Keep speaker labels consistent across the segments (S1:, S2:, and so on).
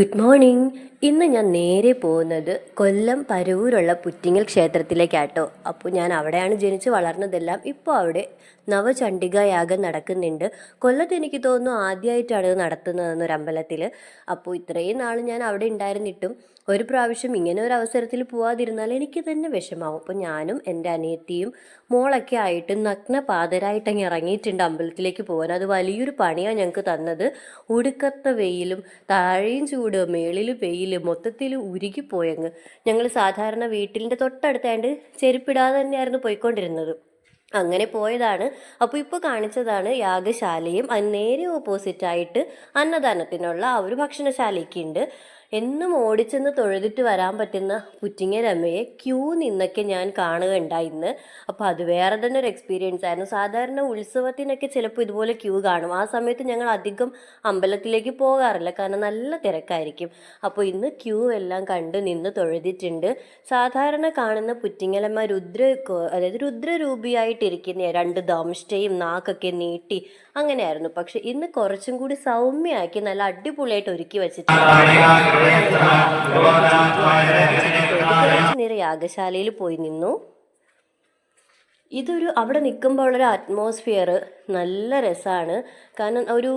S1: Good morning ഇന്ന് ഞാൻ നേരെ പോകുന്നത് കൊല്ലം പരവൂരുള്ള പുറ്റിങ്ങൽ ക്ഷേത്രത്തിലേക്കാട്ടോ. അപ്പോൾ ഞാൻ അവിടെയാണ് ജനിച്ച് വളർന്നതെല്ലാം ഇപ്പോൾ അവിടെ നവചണ്ഡിക യാഗം നടക്കുന്നുണ്ട്. കൊല്ലത്ത് എനിക്ക് തോന്നുന്നു ആദ്യമായിട്ടാണ് ഇത് നടത്തുന്നതെന്ന് ഒരു അമ്പലത്തിൽ അപ്പോൾ ഇത്രയും നാൾ ഞാൻ അവിടെ ഉണ്ടായിരുന്നിട്ടും ഒരു പ്രാവശ്യം ഇങ്ങനെ ഒരു അവസരത്തിൽ പോവാതിരുന്നാൽ എനിക്ക് തന്നെ വിഷമാവും. അപ്പോൾ ഞാനും എന്റെ അനിയത്തിയും മോളൊക്കെ ആയിട്ട് നഗ്ന പാതരായിട്ട് അങ്ങ് ഇറങ്ങിയിട്ടുണ്ട് അമ്പലത്തിലേക്ക് പോകാൻ അത് വലിയൊരു പണിയാണ് ഞങ്ങൾക്ക് തന്നത്. ഒടുക്കത്ത വെയിലും താഴെയും ചൂട് മേളിൽ വെയിൽ മൊത്തത്തിൽ ഉരുകിപ്പോയങ്ങ് ഞങ്ങൾ സാധാരണ വീട്ടിന്റെ തൊട്ടടുത്തായിട്ട് ചെരുപ്പിടാതെ തന്നെയായിരുന്നു പോയിക്കൊണ്ടിരുന്നത്. അങ്ങനെ പോയതാണ്. അപ്പോൾ ഇപ്പോൾ കാണിച്ചതാണ് യാഗശാലയും അതിന് നേരെ ഓപ്പോസിറ്റായിട്ട് അന്നദാനത്തിനുള്ള ആ ഒരു ഭക്ഷണശാലയ്ക്ക് ഉണ്ട് എന്നും ഓടിച്ചെന്ന് തൊഴുതിട്ട് വരാൻ പറ്റുന്ന പുറ്റിങ്ങരമ്മയെ ക്യൂ നിന്നൊക്കെ ഞാൻ കാണുകയുണ്ടായി ഇന്ന്. അപ്പോൾ അത് വേറെ തന്നെ ഒരു എക്സ്പീരിയൻസ് ആയിരുന്നു. സാധാരണ ഉത്സവത്തിനൊക്കെ ചിലപ്പോൾ ഇതുപോലെ ക്യൂ കാണും. ആ സമയത്ത് ഞങ്ങൾ അധികം അമ്പലത്തിലേക്ക് പോകാറില്ല. കാരണം നല്ല തിരക്കായിരിക്കും. അപ്പോൾ ഇന്ന് ക്യൂ എല്ലാം കണ്ട് നിന്ന് തൊഴുതിട്ടുണ്ട്. സാധാരണ കാണുന്ന പുറ്റിങ്ങലമ്മ രുദ്ര അതായത് രുദ്രരൂപിയായിട്ടിരിക്കുന്ന രണ്ട് ദംഷ്ടയും നാക്കൊക്കെ നീട്ടി അങ്ങനെയായിരുന്നു. പക്ഷെ ഇന്ന് കുറച്ചും കൂടി സൗമ്യമാക്കി നല്ല അടിപൊളിയായിട്ട് ഒരുക്കി വെച്ചിട്ടുണ്ട്. നേരം യാഗശാലയിൽ പോയി നിന്നു. ഇതൊരു അവിടെ നിൽക്കുമ്പോൾ ഉള്ളൊരു അറ്റ്മോസ്ഫിയർ നല്ല രസമാണ്. കാരണം ഒരു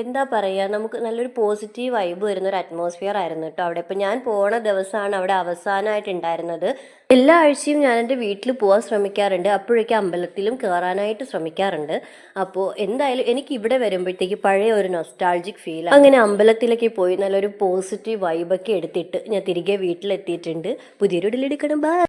S1: എന്താ പറയുക നമുക്ക് നല്ലൊരു പോസിറ്റീവ് വൈബ് വരുന്ന ഒരു അറ്റ്മോസ്ഫിയർ ആയിരുന്നു കേട്ടോ അവിടെ. ഇപ്പം ഞാൻ പോണ ദിവസമാണ് അവിടെ അവസാനമായിട്ട് ഉണ്ടായിരുന്നത്. എല്ലാ ആഴ്ചയും ഞാൻ എന്റെ വീട്ടിൽ പോകാൻ ശ്രമിക്കാറുണ്ട്. അപ്പോഴേക്കും അമ്പലത്തിലും കയറാനായിട്ട് ശ്രമിക്കാറുണ്ട്. അപ്പോൾ എന്തായാലും എനിക്ക് ഇവിടെ വരുമ്പോഴത്തേക്ക് പഴയ ഒരു നൊസ്റ്റാൾജിക് ഫീൽ അങ്ങനെ അമ്പലത്തിലേക്ക് പോയി നല്ലൊരു പോസിറ്റീവ് വൈബൊക്കെ എടുത്തിട്ട് ഞാൻ തിരികെ വീട്ടിലെത്തിയിട്ടുണ്ട്. പുതിയൊരു ഡിലെടുക്കണം ബൈ